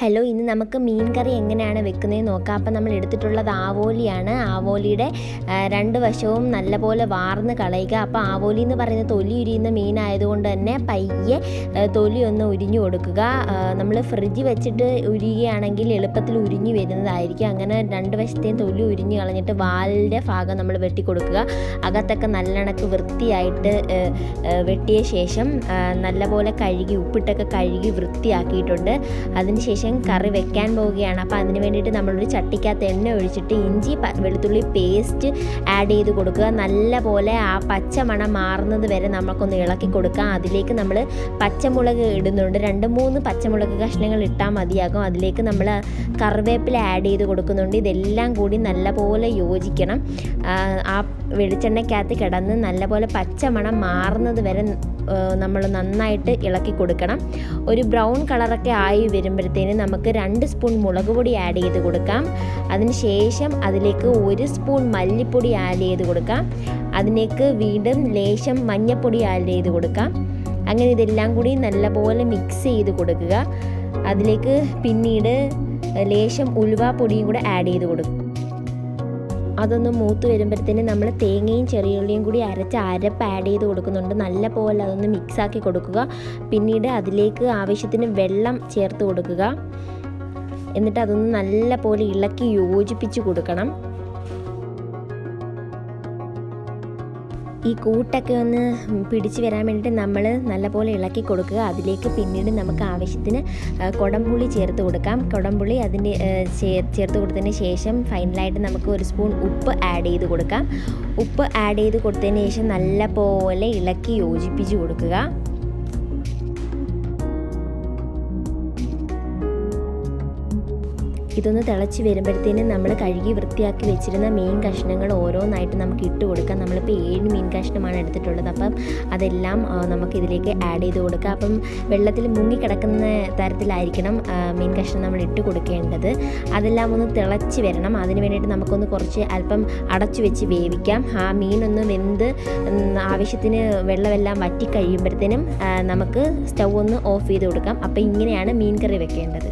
Hello ഇന്ന് നമുക്ക് മീൻ കറി എങ്ങനെയാണ് വെക്കുന്നത് നോക്കാം. അപ്പം നമ്മൾ എടുത്തിട്ടുള്ളത് ആവോലിയാണ്. ആവോലിയുടെ രണ്ട് വശവും നല്ലപോലെ വാർന്ന് കളയുക. അപ്പോൾ ആവോലി എന്ന് പറയുന്നത് തൊലി ഉരിയുന്ന മീനായതുകൊണ്ട് തന്നെ പയ്യെ തൊലി ഒന്ന് ഉരിഞ്ഞു കൊടുക്കുക. നമ്മൾ ഫ്രിഡ്ജ് വെച്ചിട്ട് ഉരിയുകയാണെങ്കിൽ എളുപ്പത്തിൽ ഉരിഞ്ഞു വരുന്നതായിരിക്കും. അങ്ങനെ രണ്ട് വശത്തെയും തൊലി ഉരിഞ്ഞു കളഞ്ഞിട്ട് വാലിന്റെ ഭാഗം നമ്മൾ വെട്ടി കൊടുക്കുക. അകത്തൊക്കെ നല്ലണക്ക് വൃത്തിയായിട്ട് വെട്ടിയ ശേഷം നല്ലപോലെ കഴുകി ഉപ്പിട്ടൊക്കെ കഴുകി വൃത്തിയാക്കിയിട്ടുണ്ട്. അതിന് കറി വെക്കാൻ പോവുകയാണ്. അപ്പോൾ അതിന് വേണ്ടിയിട്ട് നമ്മളൊരു ചട്ടിക്കകത്ത് എണ്ണ ഒഴിച്ചിട്ട് ഇഞ്ചി വെളുത്തുള്ളി പേസ്റ്റ് ആഡ് ചെയ്ത് കൊടുക്കുക. നല്ല പോലെ ആ പച്ച മണം മാറുന്നത് വരെ നമുക്കൊന്ന് ഇളക്കി കൊടുക്കുക. അതിലേക്ക് നമ്മൾ പച്ചമുളക് ഇടുന്നുണ്ട്. രണ്ട് മൂന്ന് പച്ചമുളക് കഷ്ണങ്ങൾ ഇട്ടാൽ മതിയാകും. അതിലേക്ക് നമ്മൾ കറിവേപ്പില ആഡ് ചെയ്ത് കൊടുക്കുന്നുണ്ട്. ഇതെല്ലാം കൂടി നല്ലപോലെ യോജിക്കണം. ആ, ആ വെളിച്ചെണ്ണയ്ക്കകത്ത് കിടന്ന് നല്ലപോലെ പച്ചമണം മാറുന്നത് വരെ നമ്മൾ നന്നായിട്ട് ഇളക്കി കൊടുക്കണം. ഒരു ബ്രൗൺ കളറൊക്കെ ആയി വരുമ്പോഴത്തേന് നമുക്ക് രണ്ട് സ്പൂൺ മുളക് പൊടി ആഡ് ചെയ്ത് കൊടുക്കാം. അതിനുശേഷം അതിലേക്ക് ഒരു സ്പൂൺ മല്ലിപ്പൊടി ആഡ് ചെയ്ത് കൊടുക്കാം. അതിലേക്ക് വീണ്ടും ലേശം മഞ്ഞൾപ്പൊടി ആഡ് ചെയ്ത് കൊടുക്കാം. അങ്ങനെ ഇതെല്ലാം കൂടി നല്ലപോലെ മിക്സ് ചെയ്ത് കൊടുക്കുക. അതിലേക്ക് പിന്നീട് ലേശം ഉലുവ പൊടിയും കൂടെ ആഡ് ചെയ്ത് കൊടുക്കും അതൊന്ന് മൂത്ത് വരുമ്പോഴത്തേന് നമ്മൾ തേങ്ങയും ചെറിയുള്ളിയും കൂടി അരച്ച് അരപ്പ് ആഡ് ചെയ്ത് കൊടുക്കുന്നുണ്ട്. നല്ല പോലെ അതൊന്ന് മിക്സാക്കി കൊടുക്കുക. പിന്നീട് അതിലേക്ക് ആവശ്യത്തിന് വെള്ളം ചേർത്ത് കൊടുക്കുക. എന്നിട്ട് അതൊന്ന് നല്ല പോലെ ഇളക്കി യോജിപ്പിച്ച് കൊടുക്കണം. ഈ കൂട്ടൊക്കെ ഒന്ന് പിടിച്ചു വരാൻ വേണ്ടിയിട്ട് നമ്മൾ നല്ലപോലെ ഇളക്കി കൊടുക്കുക. അതിലേക്ക് പിന്നീട് നമുക്ക് ആവശ്യത്തിന് കുടംപുളി ചേർത്ത് കൊടുക്കാം. കുടംപുളി അതിന്റെ ചേർത്ത് കൊടുത്തതിന് ശേഷം ഫൈനലായിട്ട് നമുക്ക് ഒരു സ്പൂൺ ഉപ്പ് ആഡ് ചെയ്ത് കൊടുക്കാം. ഉപ്പ് ആഡ് ചെയ്ത് കൊടുത്തതിന് ശേഷം നല്ലപോലെ ഇളക്കി യോജിപ്പിച്ച് കൊടുക്കുക. ഇതൊന്ന് തിളച്ച് വരുമ്പോഴത്തേനും നമ്മൾ കഴുകി വൃത്തിയാക്കി വെച്ചിരുന്ന മീൻ കഷ്ണങ്ങൾ ഓരോന്നായിട്ട് നമുക്ക് ഇട്ട് കൊടുക്കാം. നമ്മളിപ്പോൾ ഏഴ് മീൻ കഷ്ണമാണ് എടുത്തിട്ടുള്ളത്. അപ്പം അതെല്ലാം നമുക്ക് ഇതിലേക്ക് ആഡ് ചെയ്ത് കൊടുക്കാം. അപ്പം വെള്ളത്തിൽ മുങ്ങിക്കിടക്കുന്ന തരത്തിലായിരിക്കണം മീൻ കഷ്ണം നമ്മൾ ഇട്ട് കൊടുക്കേണ്ടത്. അതെല്ലാം ഒന്ന് തിളച്ച് വരണം. അതിന് വേണ്ടിയിട്ട് നമുക്കൊന്ന് കുറച്ച് അല്പം അടച്ചു വെച്ച് വേവിക്കാം. ആ മീനൊന്ന് വെന്ത് ആവശ്യത്തിന് വെള്ളമെല്ലാം വറ്റി കഴിയുമ്പോഴത്തേനും നമുക്ക് സ്റ്റൗ ഒന്ന് ഓഫ് ചെയ്ത് കൊടുക്കാം. അപ്പോൾ ഇങ്ങനെയാണ് മീൻ കറി വെക്കേണ്ടത്.